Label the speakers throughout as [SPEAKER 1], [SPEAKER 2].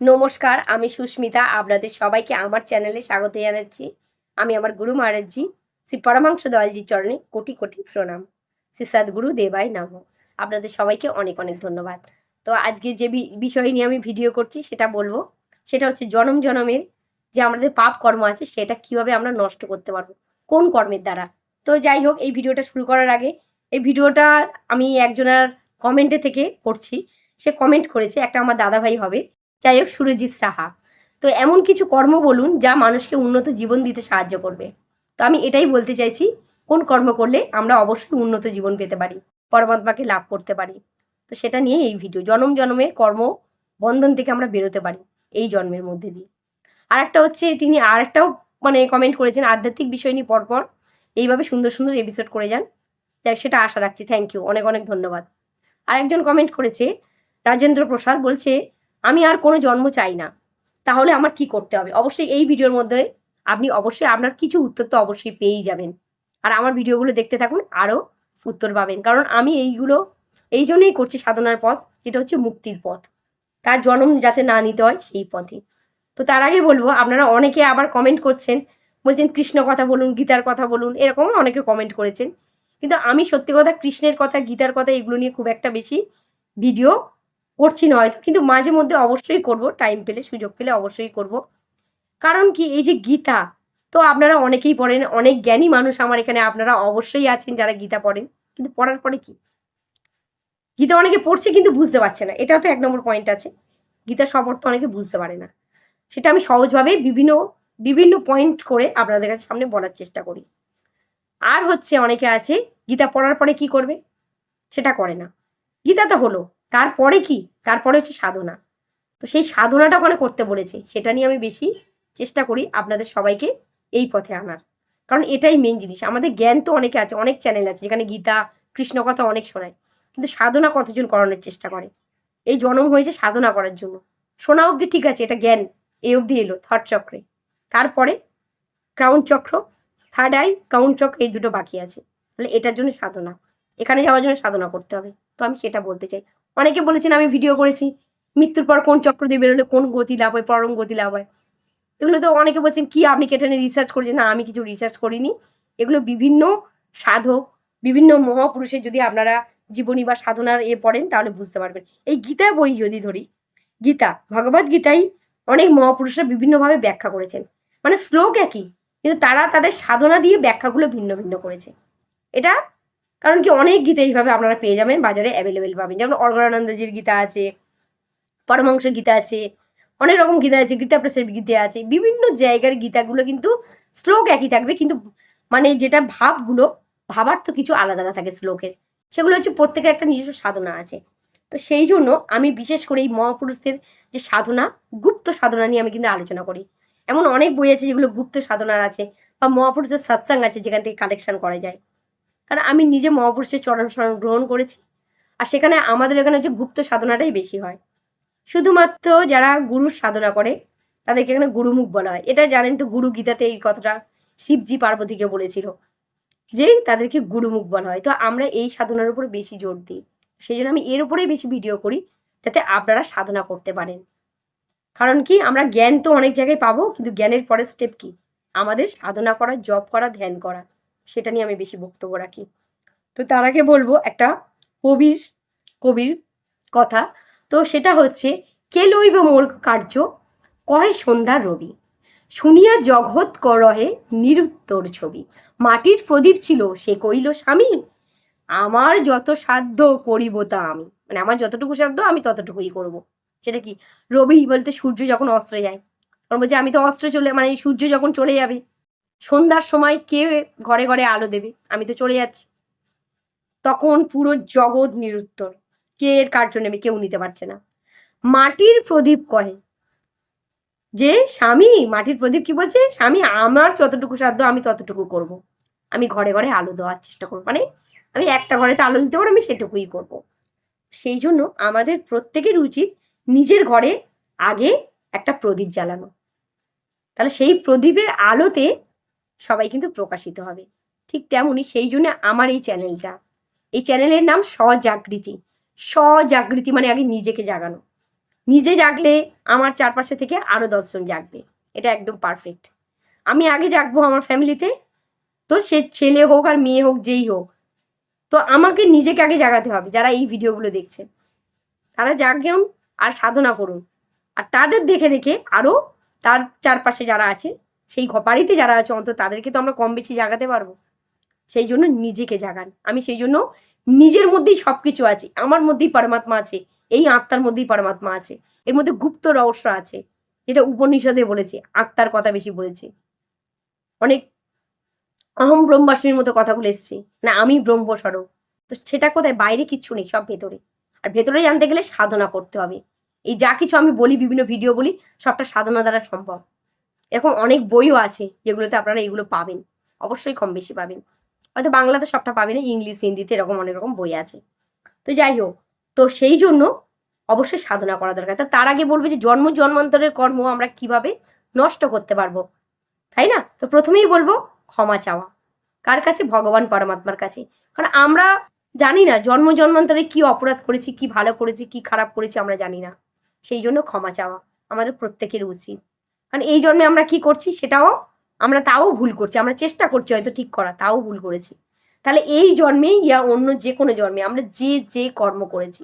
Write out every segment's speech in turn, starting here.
[SPEAKER 1] নমস্কার, আমি সুস্মিতা। আপনাদের সবাইকে আমার চ্যানেলে স্বাগত জানাচ্ছি। আমি আমার গুরু মহারাজজি, শ্রী পরমাংশ দয়ালজির চরণে কোটি কোটি প্রণাম। শ্রী সদ্গুরু দেবাই নাম। আপনাদের সবাইকে অনেক অনেক ধন্যবাদ। তো আজকে যে বিষয় নিয়ে আমি ভিডিও করছি, সেটা বলব। সেটা হচ্ছে জনম জনমের যে আমাদের পাপ কর্ম আছে, সেটা কীভাবে আমরা নষ্ট করতে পারব, কোন কর্মের দ্বারা। তো যাই হোক, এই ভিডিওটা শুরু করার আগে, এই ভিডিওটা আমি একজনের কমেন্টে থেকে করছি। সে কমেন্ট করেছে, একটা আমার দাদাভাই হবে। যাই হোক, সুরজিৎ সাহা। তো এমন কিছু কর্ম বলুন যা মানুষকে উন্নত জীবন দিতে সাহায্য করবে। তো আমি এটাই বলতে চাইছি, কোন কর্ম করলে আমরা অবশ্যই উন্নত জীবন পেতে পারি, পরমাত্মাকে লাভ করতে পারি। তো সেটা নিয়ে এই ভিডিও। জনম জনমের কর্ম বন্ধন থেকে আমরা বেরোতে পারি এই জন্মের মধ্যে দিয়ে। আর একটা হচ্ছে, তিনি আর একটাও মানে কমেন্ট করেছেন, আধ্যাত্মিক বিষয় নিয়ে পরপর এইভাবে সুন্দর সুন্দর এপিসোড করে যান। যাই সেটা আশা রাখছি। থ্যাংক ইউ অনেক অনেক ধন্যবাদ। আর একজন কমেন্ট করেছে, রাজেন্দ্র প্রসাদ বলছে আমি আর কোনো জন্ম চাই না। তাহলে আমার কি করতে হবে? অবশ্যই এই ভিডিওর মধ্যে আপনি অবশ্যই আপনার কিছু উত্তর তো অবশ্যই পেয়েই যাবেন। আর আমার ভিডিওগুলো দেখতে থাকুন, আরও উত্তর পাবেন। কারণ আমি এইগুলো, এই জন্যই করছি সাধনার পথ, যেটা হচ্ছে মুক্তির পথ। তার জন্ম যাতে না নিতে হয়, সেই পথে। তো তার আগে বলব, আপনারা অনেকে আবার কমেন্ট করছেন, বলছেন কৃষ্ণ কথা বলুন, গীতার কথা বলুন, এরকম অনেকে কমেন্ট করেছেন। কিন্তু আমি সত্যি কথা, কৃষ্ণের কথা, গীতার কথা, এগুলো নিয়ে খুব একটা বেশি ভিডিও করছি না হয়তো, কিন্তু মাঝে মধ্যে অবশ্যই করব টাইম পেলে, সুযোগ পেলে অবশ্যই করব। কারণ কি, এই যে গীতা, তো আপনারা অনেকেই পড়েন, অনেক জ্ঞানী মানুষ আমার এখানে, আপনারা অবশ্যই আছেন যারা গীতা পড়েন। কিন্তু পড়ার পরে কি? গীতা অনেকে পড়ছে কিন্তু বুঝতে পারছে না, এটাও তো এক নম্বর পয়েন্ট আছে। গীতা সব অনেকে বুঝতে পারে না। সেটা আমি সহজভাবে বিভিন্ন বিভিন্ন পয়েন্ট করে আপনাদের কাছে সামনে বলার চেষ্টা করি। আর হচ্ছে অনেকে আছে, গীতা পড়ার পরে কি করবে? সেটা করে না। গীতা তো হলো। তারপরে কি? তারপরে হচ্ছে সাধনা। তো সেই সাধনাটা ওখানে করতে বলেছে। সেটা নিয়ে আমি বেশি চেষ্টা করি আপনাদের সবাইকে এই পথে আনার। কারণ এটাই মেন জিনিস। আমাদের জ্ঞান তো অনেকে আছে, অনেক চ্যানেল আছে, যেখানে গীতা, কৃষ্ণ কথা অনেক শোনায়। কিন্তু সাধনা কতজন করানোর চেষ্টা করে? এই জন্ম হয়েছে সাধনা করার জন্য। শোনা অবধি ঠিক আছে, এটা জ্ঞান। এই অবধি এলো থার্ড চক্রে। তারপরে ক্রাউন চক্র থার্ড আই কাউন্ট চক্র, এই দুটো বাকি আছে। তাহলে এটার জন্য সাধনা। এখানে যাওয়ার জন্য সাধনা করতে হবে। তো আমি সেটা বলতে চাই। অনেকে বলেছেন, আমি ভিডিও করেছি। মৃত্যুর পর কোন চক্র দিয়ে বেরোলে কোন গতি লাভ হয়, পরম গতি লাভ হয়? এগুলো তো অনেকে বলছেন, কি আপনি কেটে নিয়ে রিসার্চ করছেন? না, আমি কিছু রিসার্চ করিনি। এগুলো বিভিন্ন সাধক, বিভিন্ন মহাপুরুষের যদি আপনারা জীবনী বা সাধনার এ পড়েন, তাহলে বুঝতে পারবেন। এই গীতা বই যদি ধরি, গীতা, ভগবত গীতাই অনেক মহাপুরুষরা বিভিন্নভাবে ব্যাখ্যা করেছেন। মানে শ্লোক একই, কিন্তু তারা তাদের সাধনা দিয়ে ব্যাখ্যাগুলো ভিন্ন ভিন্ন করেছে। এটা কারণ কি অনেক গীতা এইভাবে আপনারা পেয়ে যাবেন, বাজারে অ্যাভেলেবেল পাবেন। যেমন অর্গরানন্দজির গীতা আছে পরমাংশ গীতা আছে, অনেক রকম গীতা আছে গীতা প্রেসের গীতা আছে। বিভিন্ন জায়গার গীতাগুলো কিন্তু শ্লোক একই থাকবে, কিন্তু মানে যেটা ভাবগুলো ভাবার তো কিছু আলাদা আলাদা থাকে শ্লোকের। সেগুলো হচ্ছে প্রত্যেকের একটা নিজস্ব সাধনা আছে। তো সেই জন্য আমি বিশেষ করে এই মহাপুরুষদের যে সাধনা, গুপ্ত সাধনা নিয়ে আমি কিন্তু আলোচনা করি। এমন অনেক বই আছে যেগুলো গুপ্ত সাধনার আছে বা মহাপুরুষের সৎসাঙ্গ আছে যেখান থেকে কালেকশন করা যায়। কারণ আমি নিজে মহাপুরুষের চরণ শরণ গ্রহণ করেছি। আর সেখানে আমাদের এখানে হচ্ছে গুপ্ত সাধনাটাই বেশি হয়। শুধুমাত্র যারা গুরুর সাধনা করে, তাদেরকে এখানে গুরুমুখ বলা হয়। এটা জানেন তো গুরু গীতাতে এই কথাটা শিবজি পার্বতীকে বলেছিল যে তাদেরকে গুরুমুখ বলা হয়। তো আমরা এই সাধনার উপরে বেশি জোর দিই। সেই জন্য আমি এর উপরেই বেশি ভিডিও করি, যাতে আপনারা সাধনা করতে পারেন। কারণ কি, আমরা জ্ঞান তো অনেক জায়গায় পাবো, কিন্তু জ্ঞানের পরের স্টেপ কি? আমাদের সাধনা করা জব করা, ধ্যান করা। সেটা নিয়ে আমি বেশি বক্তব্য রাখি। তো তার আগে বলব একটা কবির কবির কথা। তো সেটা হচ্ছে, কে লইব মোর কার্য? কয় সন্ধ্যার রবি। শুনিয়া জগৎ করহে নিরুত্তর ছবি। মাটির প্রদীপ ছিল, সে কইল স্বামী, আমার যত সাধ্য করিব তা আমি। মানে আমার যতটুকু সাধ্য, আমি ততটুকুই করব। সেটা কি? রবি বলতে সূর্য যখন অস্ত্র যায়। বলছে, আমি তো অস্ত্র চলে মানে সূর্য যখন চলে যাবে সন্ধ্যার সময় কে ঘরে ঘরে আলো দেবে? আমি তো চলে যাচ্ছি। তখন পুরো জগৎ নিরুত্তর। কে এর কার্য নেবে কেউ নিতে পারছে না। মাটির প্রদীপ কহে যে, স্বামী, মাটির প্রদীপ কি বলছে? স্বামী, আমার যতটুকু সাধ্য আমি ততটুকু করব। আমি ঘরে ঘরে আলো দেওয়ার চেষ্টা করব। মানে আমি একটা ঘরেতে আলো দিতে পারব, আমি সেটুকুই করব। সেই জন্য আমাদের প্রত্যেকের উচিত নিজের ঘরে আগে একটা প্রদীপ জ্বালানো। তাহলে সেই প্রদীপের আলোতে সবাই কিন্তু প্রকাশিত হবে। ঠিক তেমনই সেই জন্য আমার এই চ্যানেলটা। এই চ্যানেলের নাম স্বজাগৃতি। স্বজাগৃতি মানে আগে নিজেকে জাগানো। নিজে জাগলে আমার চারপাশে থেকে আরও দশজন জাগবে। এটা একদম পারফেক্ট আমি আগে জাগবো আমার ফ্যামিলিতে। তো সে ছেলে হোক আর মেয়ে হোক, যেই হোক। তো আমাকে নিজেকে আগে জাগাতে হবে, যারা এই ভিডিওগুলো দেখছে। তারা জাগেন আর সাধনা করুন। আর তাদের দেখে দেখে আরও তার চারপাশে যারা আছে সেই বাড়িতে যারা আছে অন্তত তাদেরকে তো আমরা কম বেশি জাগাতে পারব। সেই জন্য নিজেকে জাগান। আমি সেই জন্য নিজের মধ্যেই সব কিছু আছে। আমার মধ্যেই পরমাত্মা আছে। এই আত্মার মধ্যেই পরমাত্মা আছে। এর মধ্যে গুপ্ত রহস্য আছে, যেটা উপনিষদে বলেছে, আত্মার কথা বেশি বলেছে। অনেক অহম ব্রহ্মাস্মির মতো কথাগুলো এসছে। না, আমি ব্রহ্মস্বরূপ। তো সেটা কোথায়? বাইরে কিচ্ছু নেই, সব ভেতরে। আর ভেতরে জানতে গেলে সাধনা করতে হবে। এই যা কিছু আমি বলি, বিভিন্ন ভিডিও বলি, সবটা সাধনা দ্বারা সম্ভব। এরকম অনেক বইও আছে যেগুলোতে আপনারা এগুলো পাবেন। অবশ্যই কম বেশি পাবেন। হয়তো বাংলাতে সবটা পাবেন ইংলিশ, হিন্দিতে এরকম অনেক রকম বই আছে। তো যাই হোক, তো সেই জন্য অবশ্যই সাধনা করা দরকার। তা তার আগে বলব যে জন্ম, জন্মান্তরের কর্ম আমরা কীভাবে নষ্ট করতে পারব, তাই না? তো প্রথমেই বলব, ক্ষমা চাওয়া। কার কাছে? ভগবান পরমাত্মার কাছে। কারণ আমরা জানি না জন্ম, জন্মান্তরে কি অপরাধ করেছি, কি ভালো করেছি, কি খারাপ করেছি, আমরা জানি না। সেই জন্য ক্ষমা চাওয়া আমাদের প্রত্যেকের উচিত। কারণ এই জন্মে আমরা কি করছি সেটাও আমরা তাও ভুল করছি, আমরা চেষ্টা করছি হয়তো ঠিক করা, তাও ভুল করেছি। তাহলে এই জন্মে ইয়া অন্য যে কোনো জন্মে আমরা যে যে কর্ম করেছি,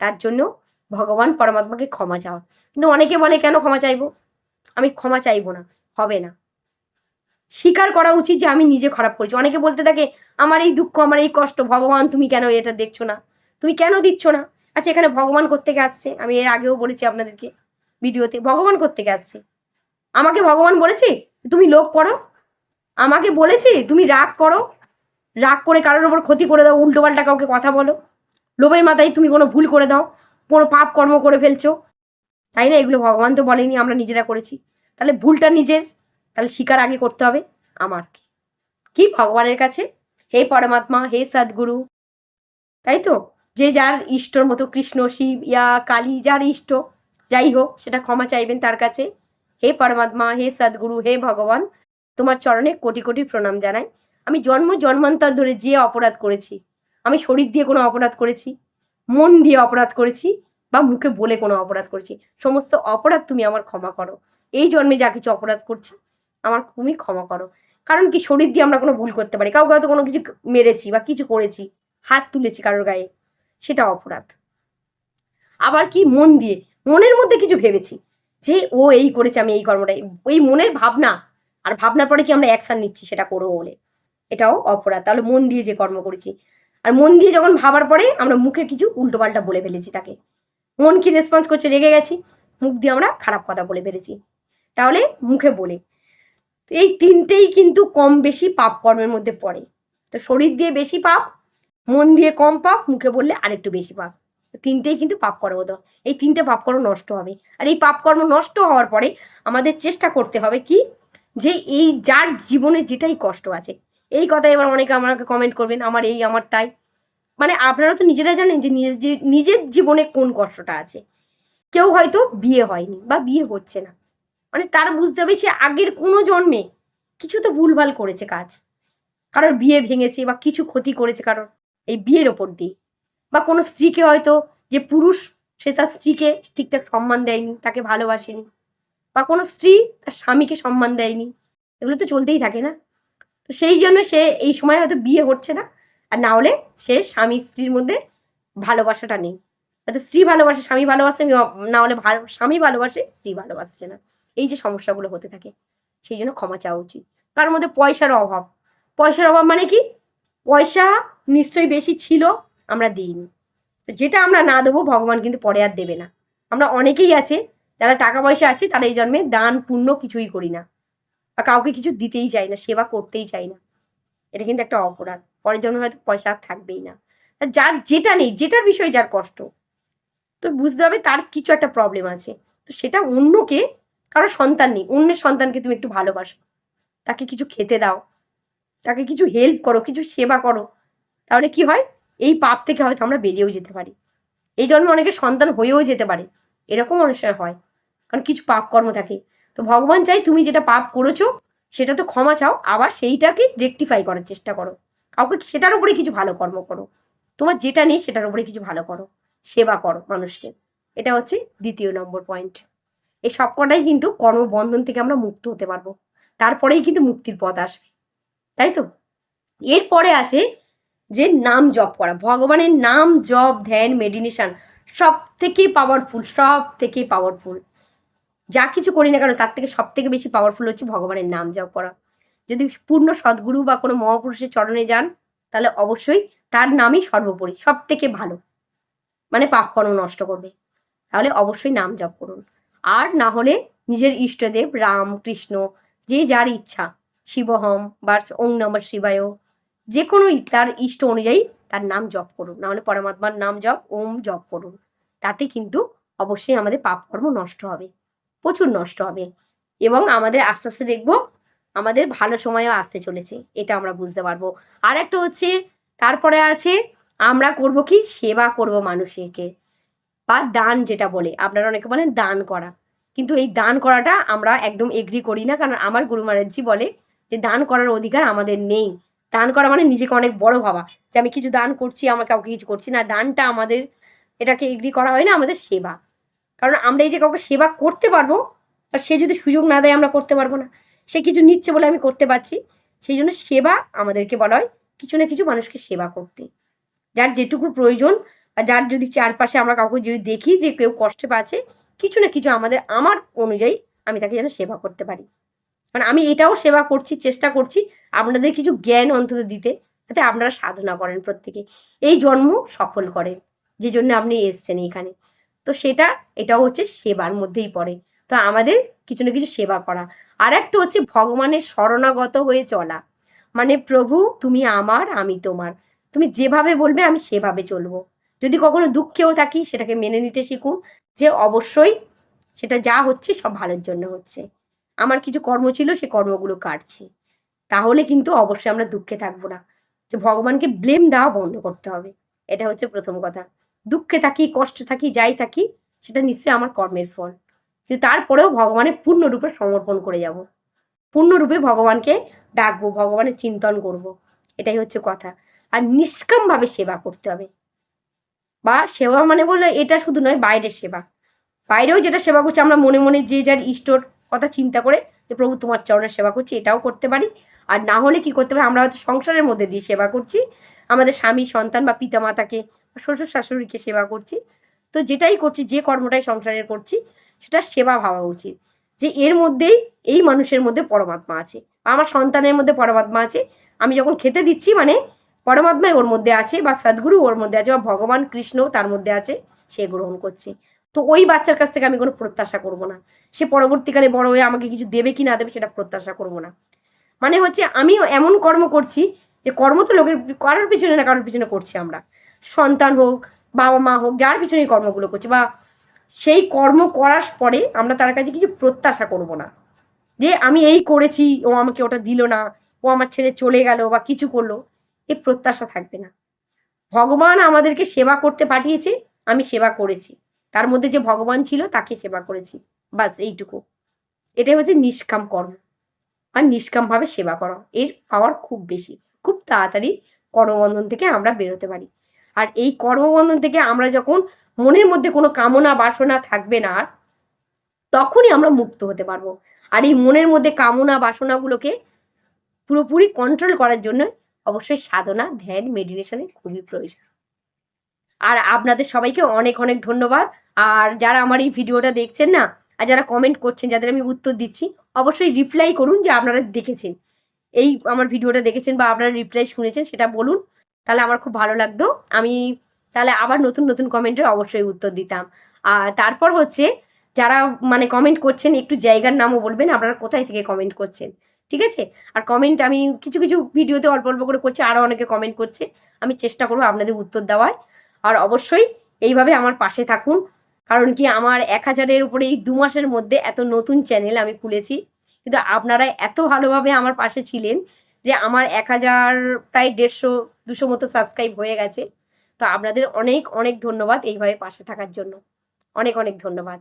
[SPEAKER 1] তার জন্য ভগবান পরমাত্মাকে ক্ষমা চাওয়া। কিন্তু অনেকে বলে, কেন ক্ষমা চাইব? আমি ক্ষমা চাইব না, হবে না। স্বীকার করা উচিত যে আমি নিজে খারাপ করেছি। অনেকে বলতে থাকে, আমার এই দুঃখ, আমার এই কষ্ট, ভগবান তুমি কেন এটা দেখছ না? তুমি কেন দিচ্ছ না? আচ্ছা এখানে ভগবান কোত্থেকে আসছে? আমি এর আগেও বলেছি আপনাদেরকে ভিডিওতে, ভগবান কোত্থেকে আসছে? আমাকে ভগবান বলেছে তুমি লোভ করো। আমাকে বলেছে তুমি রাগ করো। রাগ করে কারোর ওপর ক্ষতি করে দাও উল্টো পাল্টা কাউকে কথা বলো। লোভের মাথায় তুমি কোনো ভুল করে দাও, কোনো পাপ কর্ম করে ফেলছো। তাই না? এগুলো ভগবান তো বলেনি, আমরা নিজেরা করেছি। তাহলে ভুলটা নিজের, তাহলে স্বীকার আগে করতে হবে আমার কি ভগবানের কাছে? হে পরমাত্মা, হে সদ্গুরু। তাই তো? যে যার ইষ্টর মতো কৃষ্ণ, শিব, ইয়া, কালী, যার ইষ্ট, যাই হোক, সেটা ক্ষমা চাইবেন তার কাছে। হে পরমাত্মা, হে সদ্গুরু, হে ভগবান, তোমার চরণে কোটি কোটি প্রণাম জানাই। আমি জন্ম জন্মান্তর ধরে যে অপরাধ করেছি, আমি শরীর দিয়ে কোনো অপরাধ করেছি, মন দিয়ে অপরাধ করেছি, বা মুখে বলে কোনো অপরাধ করেছি, সমস্ত অপরাধ তুমি আমার ক্ষমা করো। এই জন্মে যা কিছু অপরাধ করছি, আমার তুমি ক্ষমা করো। কারণ কি শরীর দিয়ে আমরা কোনো ভুল করতে পারি, কাউকে হয়তো কোনো কিছু মেরেছি বা কিছু করেছি, হাত তুলেছি কারোর গায়ে, সেটা অপরাধ। আবার কি মন দিয়ে, মনের মধ্যে কিছু ভেবেছি যে ও এই করেছে, আমি এই কর্মটাই ওই মনের ভাবনা, আর ভাবনার পরে কি আমরা অ্যাকশন নিচ্ছি, সেটা করব বলে। এটাও অপরাধ। তাহলে মন দিয়ে যে কর্ম করেছি। আর মন দিয়ে যখন ভাবার পরে আমরা মুখে কিছু উল্টোপাল্টা বলে ফেলেছি তাকে। মন কি রেসপন্স করছে, রেগে গেছি। মুখ দিয়ে আমরা খারাপ কথা বলে ফেলেছি। তাহলে মুখে বলে। এই তিনটেই কিন্তু কম বেশি পাপ কর্মের মধ্যে পড়ে। তো শরীর দিয়ে বেশি পাপ, মন দিয়ে কম পাপ, মুখে বললে আরেকটু বেশি পাপ। তিনটেই কিন্তু পাপ কর্ম তো এই তিনটে পাপকর্ম নষ্ট হবে। আর এই পাপকর্ম নষ্ট হওয়ার পরে আমাদের চেষ্টা করতে হবে কি? যে এই যার জীবনে যেটাই কষ্ট আছে। এই কথা এবার অনেকে আমাকে কমেন্ট করবেন, আমার এই, আমার তাই। মানে আপনারা তো নিজেরা জানেন যে নিজের জীবনে কোন কষ্টটা আছে। কেউ হয়তো বিয়ে হয়নি বা বিয়ে হচ্ছে না। মানে তার বুঝতে হবে সে আগের কোনো জন্মে কিছু তো ভুলভাল করেছে কাজ। কারোর বিয়ে ভেঙেছে বা কিছু ক্ষতি করেছে কারোর। এই বিয়ের ওপর দিয়ে। বা কোনো স্ত্রীকে হয়তো যে পুরুষ, সে তার স্ত্রীকে ঠিকঠাক সম্মান দেয়নি, তাকে ভালোবাসেনি, বা কোনো স্ত্রী তার স্বামীকে সম্মান দেয়নি, এগুলো তো চলতেই থাকে না? তো সেই জন্য সে এই সময় হয়তো বিয়ে হচ্ছে না, আর না হলে সে স্বামী স্ত্রীর মধ্যে ভালোবাসাটা নেই। হয়তো স্ত্রী ভালোবাসে, স্বামী ভালোবাসে না হলে ভালো স্বামী ভালোবাসে, স্ত্রী ভালোবাসছে না। এই যে সমস্যাগুলো হতে থাকে, সেই জন্য ক্ষমা চাওয়া উচিত। কারোর মধ্যে পয়সার অভাব পয়সার অভাব মানে কি? পয়সা নিশ্চয়ই বেশি ছিল আমরা দিইনি। যেটা আমরা না দেবো, ভগবান কিন্তু পরে আর দেবে না। আমরা অনেকেই আছে, যারা টাকা পয়সা আছে, তারা এই জন্মে দান, পুণ্য কিছুই করি না। বা কাউকে কিছু দিতেই চাই না, সেবা করতেই চাই না। এটা কিন্তু একটা অপরাধ। পরের জন্য হয়তো পয়সা আর থাকবেই না। যার যেটা নেই, যেটার বিষয়ে যার কষ্ট, তো বুঝতে হবে তার কিছু একটা প্রবলেম আছে। তো সেটা অন্যকে, কারও সন্তান নেই, অন্যের সন্তানকে তুমি একটু ভালোবাসো। তাকে কিছু খেতে দাও, তাকে কিছু হেল্প করো, কিছু সেবা করো। তাহলে কি হয়? এই পাপ থেকে হয়তো আমরা বেরিয়েও যেতে পারি। এই জন্মে অনেকে সন্তান হয়েও যেতে পারে। এরকম অনেক সময় হয়, কারণ কিছু পাপ কর্ম থাকে। তো ভগবান চাই তুমি যেটা পাপ করেছ, সেটা তো ক্ষমা চাও, আবার সেইটাকে রেকটিফাই করার চেষ্টা করো। কাউকে সেটার উপরে কিছু ভালো কর্ম করো। তোমার যেটা নেই, সেটার উপরে কিছু ভালো করো। সেবা করো মানুষকে। এটা হচ্ছে দ্বিতীয় নম্বর পয়েন্ট এই সবকটাই কিন্তু কর্মবন্ধন থেকে আমরা মুক্ত হতে পারব। তারপরেই কিন্তু মুক্তির পথ আসবে। তাই তো? এরপরে আছে যে নাম জপ করা, ভগবানের নাম জপ, ধ্যান মেডিটেশন সব থেকে পাওয়ারফুল সব থেকে পাওয়ারফুল যা কিছু করি না কেন, তার থেকে সব থেকে বেশি পাওয়ারফুল হচ্ছে ভগবানের নাম জপ করা। যদি পূর্ণ সদ্গুরু বা কোনো মহাপুরুষের চরণে যান, তাহলে অবশ্যই তার নামই সর্বোপরি সব থেকে ভালো। মানে পাপ কর্ম নষ্ট করবে। তাহলে অবশ্যই নাম জপ করুন। আর না হলে নিজের ইষ্টদেব, রাম, কৃষ্ণ, যে যার ইচ্ছা, শিবহম বা ওং নমঃ শিবায় যে কোনো তার ইষ্ট অনুযায়ী তার নাম জপ করুন। নাহলে পরমাত্মার নাম জপ, ওম জপ করুন। তাতে কিন্তু অবশ্যই আমাদের পাপকর্ম নষ্ট হবে, প্রচুর নষ্ট হবে। এবং আমাদের আস্তে আস্তে দেখব আমাদের ভালো সময়ও আসতে চলেছে, এটা আমরা বুঝতে পারব। আর একটা হচ্ছে, তারপরে আছে, আমরা করব কি? সেবা করব মানুষকে বা দান যেটা বলে, আপনারা অনেকে বলেন দান করা। কিন্তু এই দান করাটা আমরা একদম এগ্রি করি না, কারণ আমার গুরু মহারাজজি বলে যে দান করার অধিকার আমাদের নেই। দান করা মানে নিজেকে অনেক বড় ভাবা, যে আমি কিছু দান করছি, আমার কাউকে কিছু করছি না। দানটা আমাদের, এটাকে এগ্রি করা হয় না, আমাদের সেবা। কারণ আমরা এই যে কাউকে সেবা করতে পারব, আর সে যদি সুযোগ না দেয়, আমরা করতে পারব না। সে কিছু নিচ্ছে বলে আমি করতে পারছি, সেই জন্য সেবা আমাদেরকে বলা হয়, কিছু না কিছু মানুষকে সেবা করতে। যার যেটুকু প্রয়োজন, আর যার যদি চারপাশে আমরা কাউকে যদি দেখি যে কেউ কষ্টে পাচ্ছে কিছু না কিছু আমাদের, আমার অনুযায়ী আমি তাকে যেন সেবা করতে পারি। মানে আমি এটাও সেবা করছি, চেষ্টা করছি আপনাদের কিছু জ্ঞান অন্তত দিতে যাতে আপনারা সাধনা করেন প্রত্যেকে। এই জন্ম সফল করেন যে জন্য আপনি এসছেন এখানে তো সেটা, এটাও হচ্ছে সেবার মধ্যেই পড়ে। তো আমাদের কিছু না কিছু সেবা করা। আর একটা হচ্ছে ভগবানের শরণাগত হয়ে চলা। মানে প্রভু, তুমি আমার, আমি তোমার। তুমি যেভাবে বলবে আমি সেভাবে চলবো। যদি কখনো দুঃখেও থাকি সেটাকে মেনে নিতে শিখুন যে অবশ্যই সেটা যা হচ্ছে সব ভালোর জন্য হচ্ছে। আমার কিছু কর্ম ছিল, সে কর্মগুলো কাটছে। তাহলে কিন্তু অবশ্যই আমরা দুঃখে থাকব না। যে ভগবানকে ব্লেম দেওয়া বন্ধ করতে হবে। এটা হচ্ছে প্রথম কথা। দুঃখে থাকি, কষ্টে থাকি, যাই থাকি, সেটা নিশ্চয়ই আমার কর্মের ফল। কিন্তু তারপরেও ভগবানের পূর্ণরূপে সমর্পণ করে যাব। পূর্ণরূপে ভগবানকে ডাকবো, ভগবানের চিন্তন করব। এটাই হচ্ছে কথা। আর নিষ্কামভাবে সেবা করতে হবে। বা সেবা মানে বললে এটা শুধু নয়, বাইরের সেবা। বাইরেও যেটা সেবা করছে, আমরা মনে মনে যে যার ইষ্টর কথা চিন্তা করে যে, প্রভু, তোমার চরণের সেবা করছি, এটাও করতে পারি। আর না হলে কি করতে পারি? আমরা হয়তো সংসারের মধ্যে দিয়ে সেবা করছি। আমাদের স্বামী, সন্তান বা পিতামাতাকে বা শ্বশুর শাশুড়িকে সেবা করছি। তো যেটাই করছি, যে কর্মটাই সংসারের করছি, সেটা সেবা ভাবা উচিত। যে এর মধ্যেই এই মানুষের মধ্যে পরমাত্মা আছে। আমার সন্তানের মধ্যে পরমাত্মা আছে। আমি যখন খেতে দিচ্ছি মানে পরমাত্মাই ওর মধ্যে আছে বা সদ্গুরু ওর মধ্যে আছে বা ভগবান কৃষ্ণ তার মধ্যে আছে, সে গ্রহণ করছে। তো ওই বাচ্চার কাছ থেকে আমি কোনো প্রত্যাশা করব না। সে পরবর্তীকালে বড় হয়ে আমাকে কিছু দেবে কি না দেবে সেটা প্রত্যাশা করব না। মানে হচ্ছে আমি এমন কর্ম করছি যে কর্ম তো লোকের কারোর পিছনে না কারোর পিছনে করছি আমরা। সন্তান হোক, বাবা মা হোক, যার পিছনে কর্মগুলো করছি বা সেই কর্ম করার পরে আমরা তার কাছে কিছু প্রত্যাশা করব না। যে আমি এই করেছি, ও আমাকে ওটা দিল না, ও আমার ছেড়ে চলে গেল বা কিছু করল, এ প্রত্যাশা থাকবে না। ভগবান আমাদেরকে সেবা করতে পাঠিয়েছে, আমি সেবা করেছি। তার মধ্যে যে ভগবান ছিল তাকে সেবা করেছি। বাস এইটুকু। এটাই হচ্ছে নিষ্কাম কর্ম। আর নিষ্কামভাবে সেবা করা। এর পাওয়ার খুব বেশি। খুব তাড়াতাড়ি কর্মবন্ধন থেকে আমরা বেরোতে পারি। আর এই কর্মবন্ধন থেকে আমরা যখন মনের মধ্যে কোনো কামনা বাসনা থাকবে না আর, তখনই আমরা মুক্ত হতে পারব। আর এই মনের মধ্যে কামনা বাসনাগুলোকে পুরোপুরি কন্ট্রোল করার জন্য অবশ্যই সাধনা, ধ্যান মেডিটেশনের খুবই প্রয়োজন। আর আপনাদের সবাইকে অনেক অনেক ধন্যবাদ। আর যারা আমার এই ভিডিওটা দেখছেন না, আর যারা কমেন্ট করছেন, যাদের আমি উত্তর দিচ্ছি, অবশ্যই রিপ্লাই করুন যে আপনারা দেখেছেন। এই আমার ভিডিওটা দেখেছেন বা আপনারা রিপ্লাই শুনেছেন, সেটা বলুন। তাহলে আমার খুব ভালো লাগতো। আমি তাহলে আবার নতুন নতুন কমেন্টের অবশ্যই উত্তর দিতাম। আর তারপর হচ্ছে, যারা মানে কমেন্ট করছেন, একটু জায়গার নামও বলবেন, আপনারা কোথায় থেকে কমেন্ট করছেন? ঠিক আছে? আর কমেন্ট আমি কিছু কিছু ভিডিওতে অল্প অল্প করে করছি আরও অনেকে কমেন্ট করছে। আমি চেষ্টা করব আপনাদের উত্তর দেওয়ার। আর অবশ্যই এইভাবে আমার পাশে থাকুন। কারণ কি আমার এক হাজারের উপরে এই দু মাসের মধ্যে এত নতুন চ্যানেল আমি খুলেছি। কিন্তু আপনারা এত ভালোভাবে আমার পাশে ছিলেন যে আমার এক হাজার, প্রায় দেড়শো, দুশো মতো সাবস্ক্রাইব হয়ে গেছে। তো আপনাদের অনেক অনেক ধন্যবাদ এইভাবে পাশে থাকার জন্য। অনেক অনেক ধন্যবাদ।